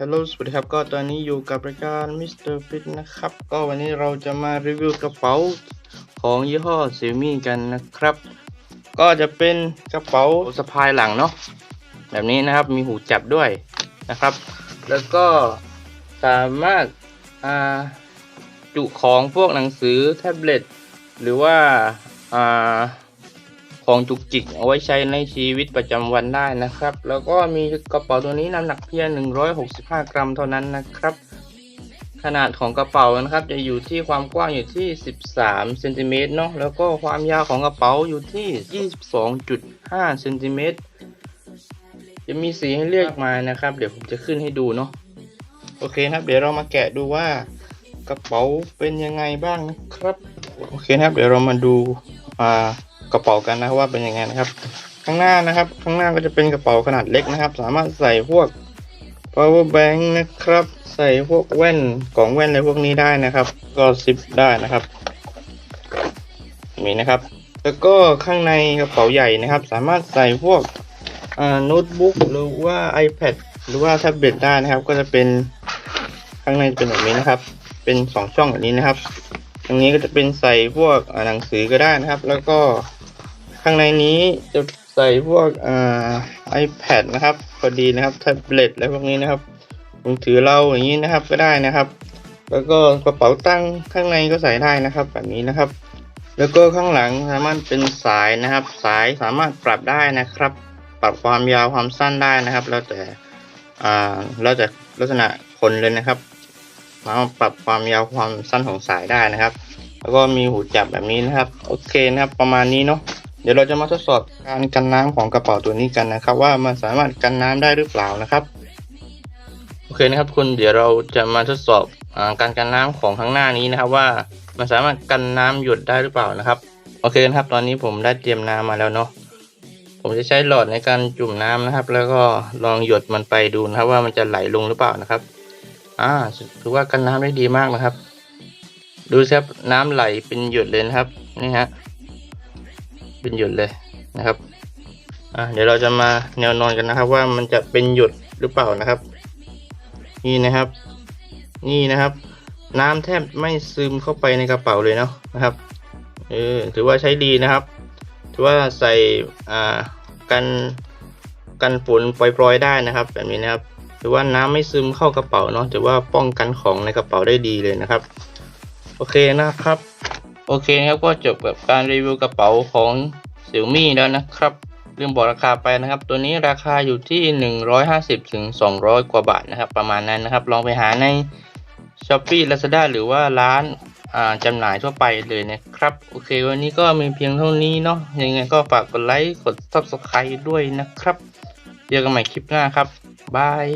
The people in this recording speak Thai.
ฮัลโหลสวัสดีครับ ก็ตอนนี้อยู่กับรายการ Mr. Fit นะครับ ก็วันนี้เราจะมารีวิวกระเป๋าของยี่ห้อ Xiaomi กันนะครับ ก็จะเป็นกระเป๋าสะพายหลังเนาะ แบบนี้นะครับ มีหูจับด้วยนะครับ แล้วก็สามารถาจุของพวกหนังสือแท็บเล็ต หรือว่าอ่า ของจุกจิกเอาไว้ใช้ในชีวิตประจำวันได้นะครับ แล้วก็มีกระเป๋าตัวนี้น้ำหนักเพียง 165 กรัมเท่านั้นนะครับ ขนาดของกระเป๋านะครับ จะอยู่ที่ความกว้างอยู่ที่ 13เซนติเมตรเนาะแล้วก็ความยาวของกระเป๋าอยู่ที่ 22.5เซนติเมตรจะมีสีให้เลือกมานะครับ เดี๋ยวผมจะขึ้นให้ดูเนาะโอเคนะครับ เดี๋ยวเรามาแกะดูว่ากระเป๋าเป็นยังไงบ้างนะครับ โอเคนะครับ เดี๋ยวเรามาดูอ่า กระเป๋ากันนะว่าเป็นยังไงนะครับ ข้างหน้านะครับ ข้างหน้าก็จะเป็นกระเป๋าขนาดเล็กนะครับ สามารถใส่พวก power bank นะครับ ใส่พวกแว่นกล่องแว่นอะไรพวกนี้ได้นะครับ ก็ซิปได้นะครับมีนะครับ แล้วก็ข้างในกระเป๋าใหญ่นะครับ สามารถใส่พวกโน้ตบุ๊กหรือว่า iPad หรือว่าแท็บเล็ตได้นะครับ ก็จะเป็นข้างในเป็นแบบนี้นะครับ เป็นสองช่องแบบนี้นะครับตรงนี้ก็จะเป็นใส่พวกหนังสือก็ได้นะครับ แล้วก็ ข้างในนี้จะใส่พวกอ่า iPad นะครับพอดีนะครับแท็บเล็ตอะไรพวกนี้นะครับมือถือเราอย่างนี้นะครับก็ได้นะครับ แล้วก็กระเป๋าตั้งข้างในก็ใส่ได้นะครับแบบนี้นะครับ แล้วก็ข้างหลังสามารถเป็นสายนะครับ สายสามารถปรับได้นะครับ ปรับความยาวความสั้นได้นะครับ แล้วแต่อ่าแล้วแต่ลักษณะคนเลยนะครับสามารถปรับความยาวความสั้นของสายได้นะครับ แล้วก็มีหูจับแบบนี้นะครับ โอเคนะครับ ประมาณนี้เนาะ ดี๋ยวเราจะมาทดสอบการกันน้ำของกระเป๋าตัวนี้กันนะครับ ว่ามันสามารถกันน้ำได้หรือเปล่านะครับ โอเคนะครับคุณเดี๋ยวเราจะมาทดสอบอการกันน้ำของข้างหน้านี้นะครับ ว่ามันสามารถกันน้ำหยดได้หรือเปล่านะครับ โอเคนะครับ ตอนนี้ผมได้เตรียมน้ำมาแล้วเนาะผมจะใช้หลอดในการจุ่มน้ำนะครับ แล้วก็ลองหยดมันไปดูนะครับว่ามันจะไหลลงหรือเปล่านะครับ อ่าถือว่ากันน้ำได้ดีมากนะครับ ดูสิครับน้ำไหลเป็นหยดเลยนะครับนี่ฮะ เป็นหยดเลยนะครับอ่าเดี๋ยวเราจะมาแนวนอนกันนะครับ ว่ามันจะเป็นหยดหรือเปล่านะครับ นี่นะครับ นี่นะครับ น้ำแทบไม่ซึมเข้าไปในกระเป๋าเลยเนาะนะครับเออถือว่าใช้ดีนะครับ ถือว่าใส่อ่ากันกันฝุ่นปล่อยๆได้นะครับ แบบนี้นะครับถือว่าน้ำไม่ซึมเข้ากระเป๋าเนาะถือว่าป้องกันของในกระเป๋าได้ดีเลยนะครับ โอเคนะครับ โอเคครับก็จบกับการรีวิวกระเป๋าของ Xiaomi แล้วนะครับลืมบอกราคาไปนะครับ ตัวนี้ราคาอยู่ที่ 150ถึง200 กว่าบาทนะครับ ประมาณนั้นนะครับ ลองไปหาใน Shopee Lazada หรือว่าร้านจำหน่ายทั่วไปเลยนะครับ โอเค วันนี้ก็มีเพียงเท่านี้เนาะยังไงก็ฝากกดไลค์กด Subscribe ด้วยนะครับ เจอกันใหม่คลิปหน้าครับบาย